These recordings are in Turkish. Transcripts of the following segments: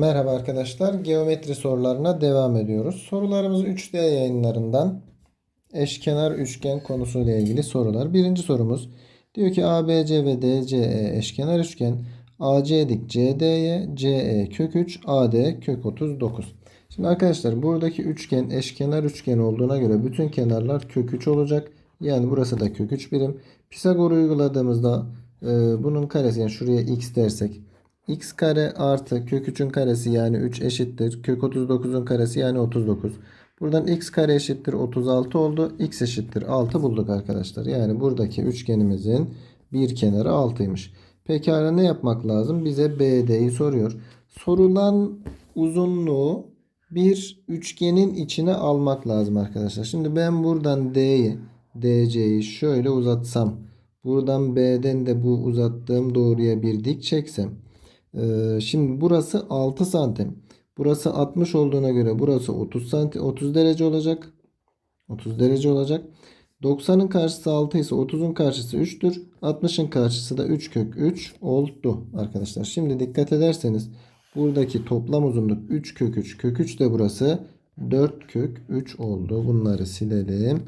Merhaba arkadaşlar. Geometri sorularına devam ediyoruz. Sorularımız 3D yayınlarından eşkenar üçgen konusuyla ilgili sorular. Birinci sorumuz diyor ki ABC ve DCE eşkenar üçgen AC dik CD'ye CE kök 3 AD kök 39. Şimdi arkadaşlar buradaki üçgen eşkenar üçgen olduğuna göre bütün kenarlar kök 3 olacak. Yani burası da kök 3 birim. Pisagor uyguladığımızda e, bunun karesi yani şuraya x dersek x kare artı kök 3'ün karesi yani 3 eşittir. Kök 39'un karesi yani 39. Buradan x kare eşittir 36 oldu. x eşittir 6 bulduk arkadaşlar. Yani buradaki üçgenimizin bir kenarı 6'ymış. Pekala ne yapmak lazım? Bize BD'yi soruyor. Sorulan uzunluğu bir üçgenin içine almak lazım arkadaşlar. Şimdi ben buradan D'yi DC'yi şöyle uzatsam. Buradan B'den de bu uzattığım doğruya bir dik çeksem. Ee, şimdi burası 6 santim. Burası 60 olduğuna göre burası 30 santim 30 derece olacak. 30 derece olacak. 90'ın karşısı 6 ise 30'un karşısı 3'tür. 60'ın karşısı da 3 kök 3 oldu arkadaşlar. Şimdi dikkat ederseniz buradaki toplam uzunluk 3 kök 3. Kök 3 de burası 4 kök 3 oldu. Bunları silelim.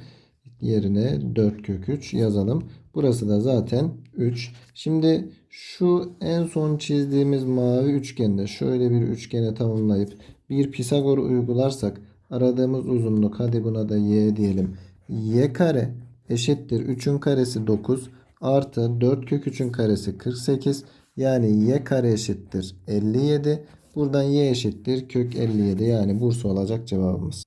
Yerine 4 kök 3 yazalım. Burası da zaten 3. Şimdi şu en son çizdiğimiz mavi üçgende şöyle bir üçgene tamamlayıp bir Pisagor uygularsak aradığımız uzunluk hadi buna da y diyelim. y kare eşittir 3'ün karesi 9 artı 4 kök 3'ün karesi 48 yani y kare eşittir 57. Buradan y eşittir kök 57 yani Bursa olacak cevabımız.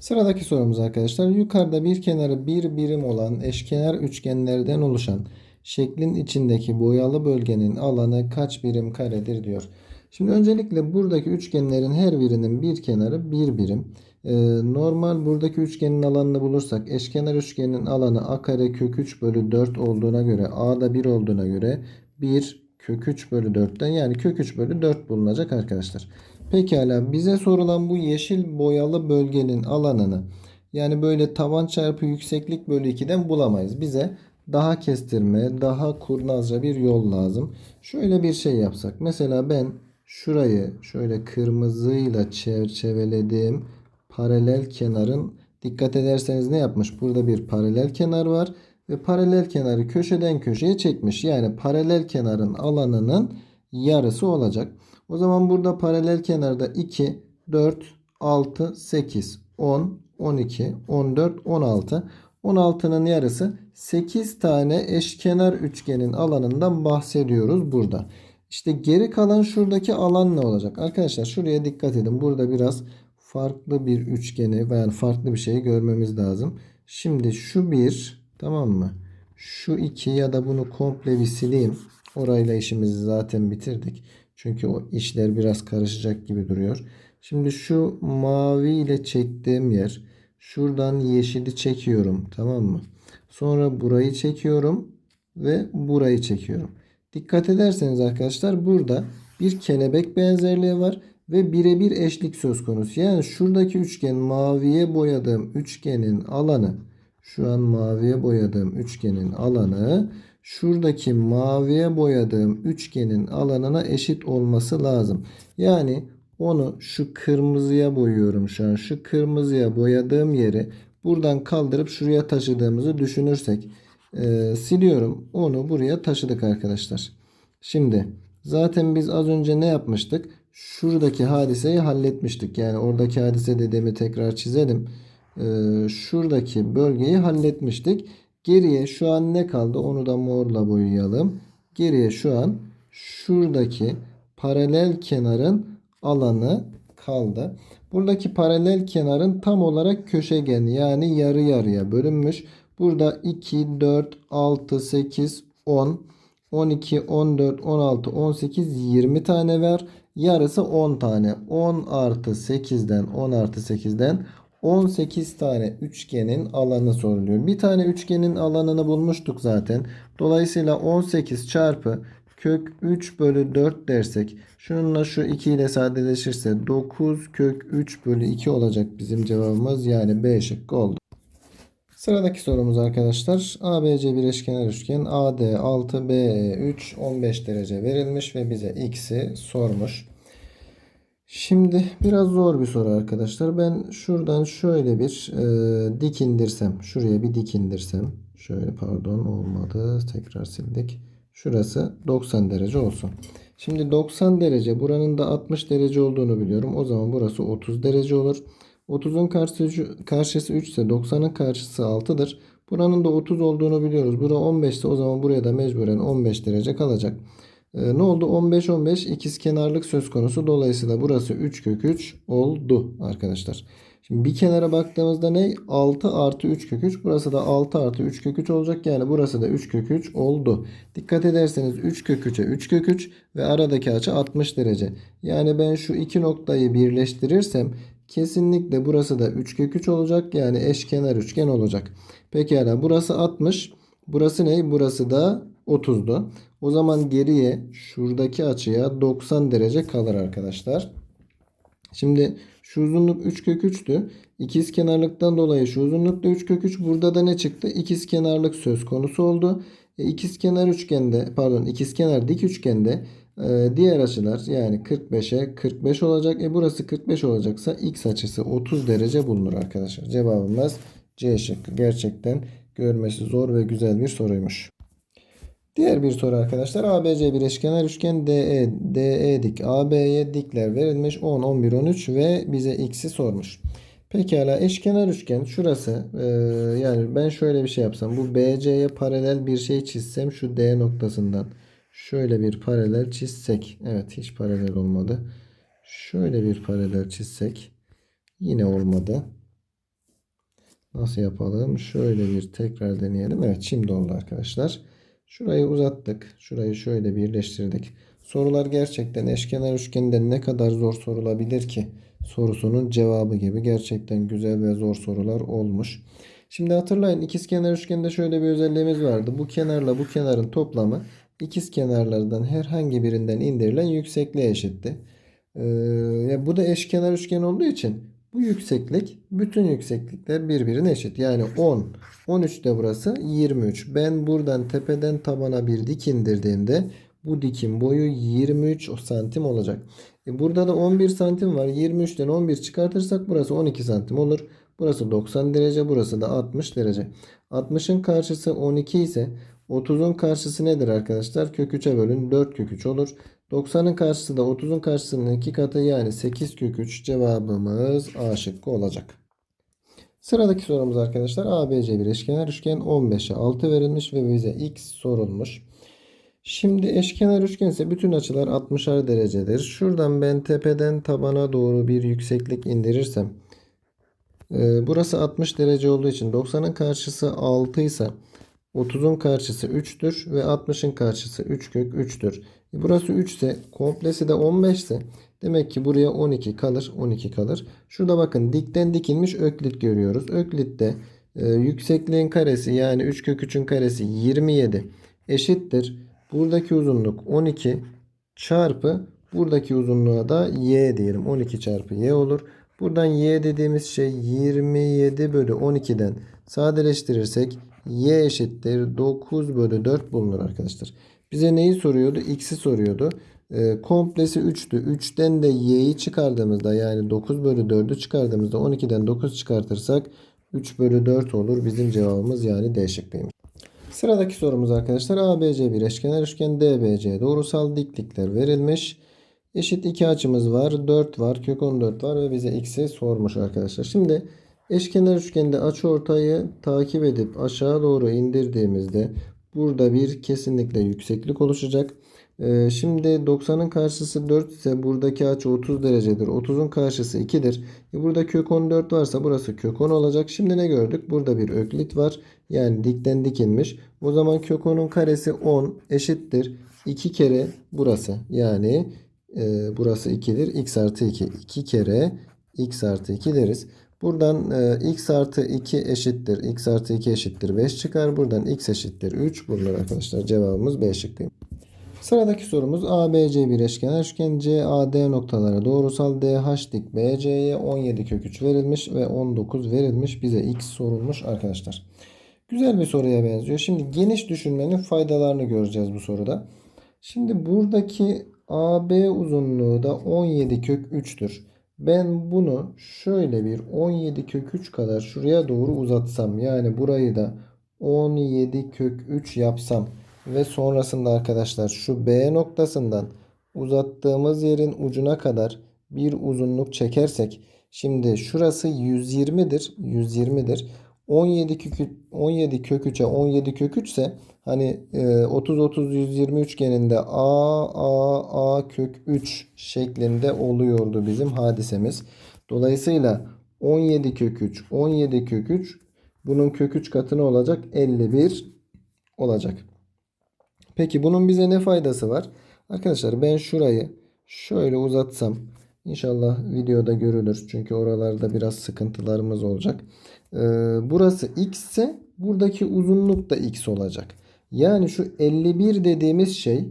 Sıradaki sorumuz arkadaşlar. Yukarıda bir kenarı bir birim olan eşkenar üçgenlerden oluşan şeklin içindeki boyalı bölgenin alanı kaç birim karedir diyor. Şimdi öncelikle buradaki üçgenlerin her birinin bir kenarı bir birim. Ee, normal buradaki üçgenin alanını bulursak eşkenar üçgenin alanı a kare kök 3 bölü 4 olduğuna göre a da 1 olduğuna göre 1 kök 3 bölü 4'ten yani kök 3 bölü 4 bulunacak arkadaşlar. Pekala bize sorulan bu yeşil boyalı bölgenin alanını yani böyle taban çarpı yükseklik bölü 2'den bulamayız. Bize daha kestirme, daha kurnazca bir yol lazım. Şöyle bir şey yapsak. Mesela ben şurayı şöyle kırmızıyla çerçevelediğim paralel kenarın dikkat ederseniz ne yapmış? Burada bir paralel kenar var ve paralel kenarı köşeden köşeye çekmiş. Yani paralel kenarın alanının yarısı olacak. O zaman burada paralel kenarda 2, 4, 6, 8, 10, 12, 14, 16. 16'nın yarısı 8 tane eşkenar üçgenin alanından bahsediyoruz burada. İşte geri kalan şuradaki alan ne olacak? Arkadaşlar şuraya dikkat edin. Burada biraz farklı bir üçgeni veya farklı bir şeyi görmemiz lazım. Şimdi şu bir tamam mı? Şu iki ya da bunu komple bir sileyim. Orayla işimizi zaten bitirdik. Çünkü o işler biraz karışacak gibi duruyor. Şimdi şu mavi ile çektiğim yer. Şuradan yeşili çekiyorum. Tamam mı? Sonra burayı çekiyorum. Ve burayı çekiyorum. Dikkat ederseniz arkadaşlar burada bir kelebek benzerliği var. Ve birebir eşlik söz konusu. Yani şuradaki üçgen maviye boyadığım üçgenin alanı. Şu an maviye boyadığım üçgenin alanı şuradaki maviye boyadığım üçgenin alanına eşit olması lazım. Yani onu şu kırmızıya boyuyorum şu an. Şu kırmızıya boyadığım yeri buradan kaldırıp şuraya taşıdığımızı düşünürsek e, siliyorum. Onu buraya taşıdık arkadaşlar. Şimdi zaten biz az önce ne yapmıştık? Şuradaki hadiseyi halletmiştik. Yani oradaki hadise dediğimi tekrar çizelim. E, şuradaki bölgeyi halletmiştik. Geriye şu an ne kaldı? Onu da morla boyayalım. Geriye şu an şuradaki paralel kenarın alanı kaldı. Buradaki paralel kenarın tam olarak köşegen yani yarı yarıya bölünmüş. Burada 2, 4, 6, 8, 10, 12, 14, 16, 18, 20 tane var. Yarısı 10 tane. 10 artı 8'den 10 artı 8'den 18 tane üçgenin alanı soruluyor. Bir tane üçgenin alanını bulmuştuk zaten. Dolayısıyla 18 çarpı kök 3 bölü 4 dersek şununla şu 2 ile sadeleşirse 9 kök 3 bölü 2 olacak bizim cevabımız. Yani B şıkkı oldu. Sıradaki sorumuz arkadaşlar. ABC bir eşkenar üçgen AD 6 BE 3 15 derece verilmiş ve bize x'i sormuş. Şimdi biraz zor bir soru arkadaşlar. Ben şuradan şöyle bir e, dik indirsem. Şuraya bir dik indirsem. Şöyle pardon olmadı. Tekrar sildik. Şurası 90 derece olsun. Şimdi 90 derece buranın da 60 derece olduğunu biliyorum. O zaman burası 30 derece olur. 30'un karşısı, karşısı 3 ise 90'ın karşısı 6'dır. Buranın da 30 olduğunu biliyoruz. Bura 15 ise o zaman buraya da mecburen 15 derece kalacak. Ee, ne oldu? 15 15 ikizkenarlık söz konusu. Dolayısıyla burası 3 kök 3 oldu arkadaşlar. Şimdi bir kenara baktığımızda ne? 6 artı 3 kök 3. Burası da 6 artı 3 kök 3 olacak. Yani burası da 3 kök 3 oldu. Dikkat ederseniz 3 kök 3'e 3 kök 3 ve aradaki açı 60 derece. Yani ben şu iki noktayı birleştirirsem kesinlikle burası da 3 kök 3 olacak. Yani eşkenar üçgen olacak. Pekala burası 60. Burası ne? Burası da 30'du. O zaman geriye şuradaki açıya 90 derece kalır arkadaşlar. Şimdi şu uzunluk 3 kök 3'tü. İkiz kenarlıktan dolayı şu uzunluk da 3 kök 3. Burada da ne çıktı? İkiz kenarlık söz konusu oldu. E, ikiz kenar üçgende pardon ikiz kenar dik üçgende e, diğer açılar yani 45'e 45 olacak. E burası 45 olacaksa x açısı 30 derece bulunur arkadaşlar. Cevabımız C şıkkı. Gerçekten görmesi zor ve güzel bir soruymuş. Diğer bir soru arkadaşlar. ABC bir eşkenar üçgen DE, DE dik AB'ye dikler verilmiş 10, 11, 13 ve bize x'i sormuş. Pekala eşkenar üçgen şurası e, yani ben şöyle bir şey yapsam bu BC'ye paralel bir şey çizsem şu D noktasından şöyle bir paralel çizsek evet hiç paralel olmadı. Şöyle bir paralel çizsek yine olmadı. Nasıl yapalım? Şöyle bir tekrar deneyelim. Evet şimdi oldu arkadaşlar. Şurayı uzattık. Şurayı şöyle birleştirdik. Sorular gerçekten eşkenar üçgende ne kadar zor sorulabilir ki? Sorusunun cevabı gibi gerçekten güzel ve zor sorular olmuş. Şimdi hatırlayın ikizkenar üçgende şöyle bir özelliğimiz vardı. Bu kenarla bu kenarın toplamı ikiz kenarlardan herhangi birinden indirilen yüksekliğe eşitti. Ee, bu da eşkenar üçgen olduğu için bu yükseklik bütün yükseklikler birbirine eşit. Yani 10, 13 de burası 23. Ben buradan tepeden tabana bir dik indirdiğimde bu dikin boyu 23 santim olacak. E burada da 11 santim var. 23'ten 11 çıkartırsak burası 12 santim olur. Burası 90 derece, burası da 60 derece. 60'ın karşısı 12 ise 30'un karşısı nedir arkadaşlar? Kök 3'e bölün 4 kök 3 olur. 90'ın karşısı da 30'un karşısının 2 katı yani 8 kök 3 cevabımız A şıkkı olacak. Sıradaki sorumuz arkadaşlar ABC bir eşkenar üçgen 15'e 6 verilmiş ve bize x sorulmuş. Şimdi eşkenar üçgen ise bütün açılar 60'ar derecedir. Şuradan ben tepeden tabana doğru bir yükseklik indirirsem e, burası 60 derece olduğu için 90'ın karşısı 6 ise 30'un karşısı 3'tür ve 60'ın karşısı 3 kök 3'tür. E burası 3 ise komplesi de 15 ise demek ki buraya 12 kalır. 12 kalır. Şurada bakın dikten dikilmiş öklit görüyoruz. Öklitte e, yüksekliğin karesi yani 3 kök 3'ün karesi 27 eşittir. Buradaki uzunluk 12 çarpı buradaki uzunluğa da y diyelim. 12 çarpı y olur. Buradan y dediğimiz şey 27 bölü 12'den sadeleştirirsek y eşittir 9 bölü 4 bulunur arkadaşlar. Bize neyi soruyordu? X'i soruyordu. E, komplesi 3'tü. 3'ten de y'yi çıkardığımızda yani 9 bölü 4'ü çıkardığımızda 12'den 9 çıkartırsak 3 bölü 4 olur. Bizim cevabımız yani D şıkkıymış. Sıradaki sorumuz arkadaşlar ABC bir eşkenar üçgen DBC doğrusal diklikler verilmiş. Eşit iki açımız var. 4 var. Kök 14 var ve bize x'i sormuş arkadaşlar. Şimdi eşkenar üçgende açı ortayı takip edip aşağı doğru indirdiğimizde burada bir kesinlikle yükseklik oluşacak. Ee, şimdi 90'ın karşısı 4 ise buradaki açı 30 derecedir. 30'un karşısı 2'dir. E burada kök 14 varsa burası kök 10 olacak. Şimdi ne gördük? Burada bir öklit var. Yani dikten dikilmiş. O zaman kök 10'un karesi 10 eşittir. 2 kere burası. Yani e, burası 2'dir. x artı 2. 2 kere x artı 2 deriz. Buradan e, x artı 2 eşittir. x artı 2 eşittir 5 çıkar. Buradan x eşittir 3 bulunur arkadaşlar. Cevabımız B şıkkıyım. Sıradaki sorumuz ABC bir eşkenar üçgen CAD noktaları doğrusal DH dik BC'ye 17 kök 3 verilmiş ve 19 verilmiş. Bize x sorulmuş arkadaşlar. Güzel bir soruya benziyor. Şimdi geniş düşünmenin faydalarını göreceğiz bu soruda. Şimdi buradaki AB uzunluğu da 17 kök 3'tür. Ben bunu şöyle bir 17 kök 3 kadar şuraya doğru uzatsam yani burayı da 17 kök 3 yapsam ve sonrasında arkadaşlar şu B noktasından uzattığımız yerin ucuna kadar bir uzunluk çekersek şimdi şurası 120'dir. 120'dir. 17 kök 17 kök 3'e 17 kök 3 ise hani 30 30 120 üçgeninde A A A kök 3 şeklinde oluyordu bizim hadisemiz. Dolayısıyla 17 kök 3 17 kök 3 bunun kök 3 katı olacak? 51 olacak. Peki bunun bize ne faydası var? Arkadaşlar ben şurayı şöyle uzatsam inşallah videoda görülür. Çünkü oralarda biraz sıkıntılarımız olacak. Ee, burası x ise buradaki uzunluk da x olacak. Yani şu 51 dediğimiz şey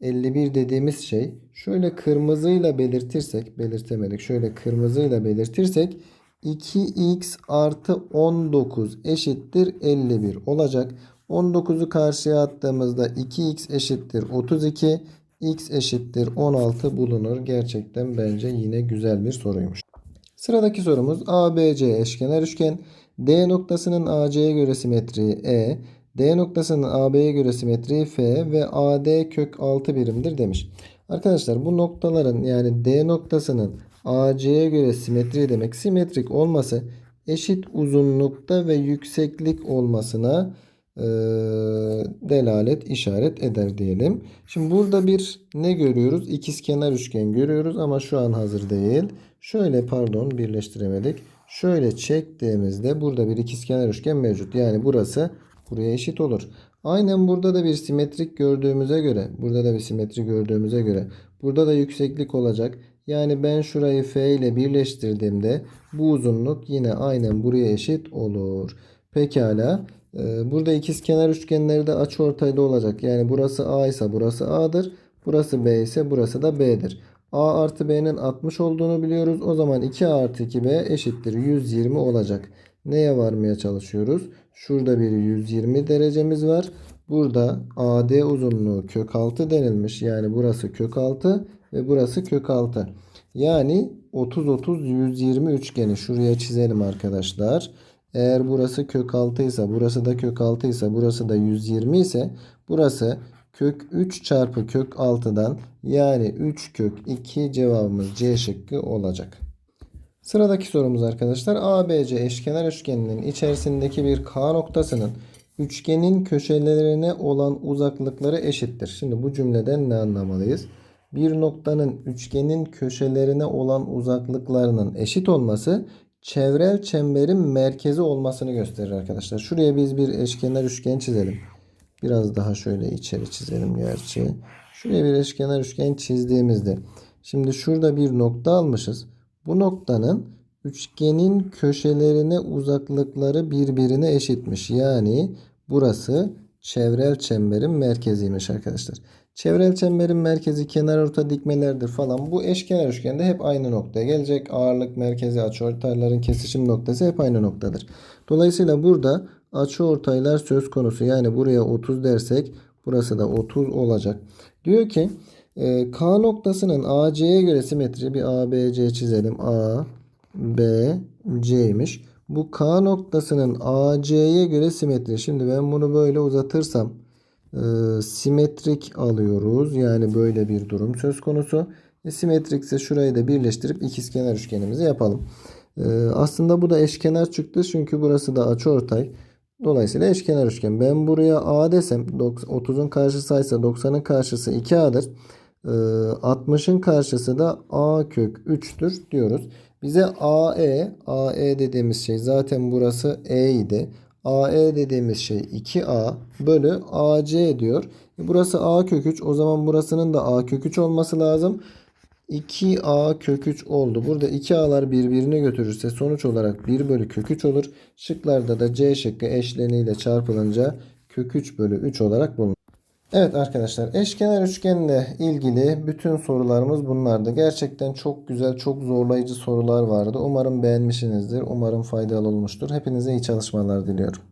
51 dediğimiz şey şöyle kırmızıyla belirtirsek belirtemedik. Şöyle kırmızıyla belirtirsek 2x artı 19 eşittir 51 olacak. 19'u karşıya attığımızda 2x eşittir 32 x eşittir 16 bulunur. Gerçekten bence yine güzel bir soruymuş. Sıradaki sorumuz ABC eşkenar üçgen. D noktasının AC'ye göre simetriği E, D noktasının AB'ye göre simetriği F ve AD kök 6 birimdir demiş. Arkadaşlar bu noktaların yani D noktasının AC'ye göre simetriği demek simetrik olması eşit uzunlukta ve yükseklik olmasına e, delalet işaret eder diyelim. Şimdi burada bir ne görüyoruz? İkizkenar üçgen görüyoruz ama şu an hazır değil. Şöyle pardon birleştiremedik. Şöyle çektiğimizde burada bir ikizkenar üçgen mevcut. Yani burası buraya eşit olur. Aynen burada da bir simetrik gördüğümüze göre, burada da bir simetri gördüğümüze göre burada da yükseklik olacak. Yani ben şurayı F ile birleştirdiğimde bu uzunluk yine aynen buraya eşit olur. Pekala. Ee, burada ikizkenar üçgenleri de açıortayda olacak. Yani burası A ise burası A'dır. Burası B ise burası da B'dir. A artı B'nin 60 olduğunu biliyoruz. O zaman 2A artı 2B eşittir 120 olacak. Neye varmaya çalışıyoruz? Şurada bir 120 derecemiz var. Burada AD uzunluğu kök 6 denilmiş. Yani burası kök 6 ve burası kök 6. Yani 30 30 120 üçgeni şuraya çizelim arkadaşlar. Eğer burası kök 6 ise burası da kök 6 ise burası da 120 ise burası kök 3 çarpı kök 6'dan yani 3 kök 2 cevabımız C şıkkı olacak. Sıradaki sorumuz arkadaşlar ABC eşkenar üçgeninin içerisindeki bir K noktasının üçgenin köşelerine olan uzaklıkları eşittir. Şimdi bu cümleden ne anlamalıyız? Bir noktanın üçgenin köşelerine olan uzaklıklarının eşit olması çevrel çemberin merkezi olmasını gösterir arkadaşlar. Şuraya biz bir eşkenar üçgen çizelim. Biraz daha şöyle içeri çizelim gerçi. Şuraya bir eşkenar üçgen çizdiğimizde. Şimdi şurada bir nokta almışız. Bu noktanın üçgenin köşelerine uzaklıkları birbirine eşitmiş. Yani burası çevrel çemberin merkeziymiş arkadaşlar. Çevrel çemberin merkezi kenar orta dikmelerdir falan. Bu eşkenar üçgende hep aynı noktaya gelecek. Ağırlık merkezi açıortayların kesişim noktası hep aynı noktadır. Dolayısıyla burada açıortaylar söz konusu. Yani buraya 30 dersek burası da 30 olacak. Diyor ki e, K noktasının AC'ye göre simetri bir ABC çizelim. A, B, C'ymiş. Bu K noktasının AC'ye göre simetri. Şimdi ben bunu böyle uzatırsam e, simetrik alıyoruz. Yani böyle bir durum söz konusu. E, simetrik ise şurayı da birleştirip ikizkenar üçgenimizi yapalım. E, aslında bu da eşkenar çıktı. Çünkü burası da açıortay. Dolayısıyla eşkenar üçgen. Ben buraya A desem 30'un karşısı ise 90'ın karşısı 2A'dır. 60'ın karşısı da A kök 3'tür diyoruz. Bize AE, AE dediğimiz şey zaten burası E idi. AE dediğimiz şey 2A bölü AC diyor. E, Burası A kök 3. O zaman burasının da A kök 3 olması lazım. 2A kök 3 oldu. Burada 2A'lar birbirini götürürse sonuç olarak 1 bölü kök 3 olur. Şıklarda da C şıkkı eşleniyle çarpılınca kök 3 bölü 3 olarak bulunur. Evet arkadaşlar eşkenar üçgenle ilgili bütün sorularımız bunlardı. Gerçekten çok güzel, çok zorlayıcı sorular vardı. Umarım beğenmişsinizdir. Umarım faydalı olmuştur. Hepinize iyi çalışmalar diliyorum.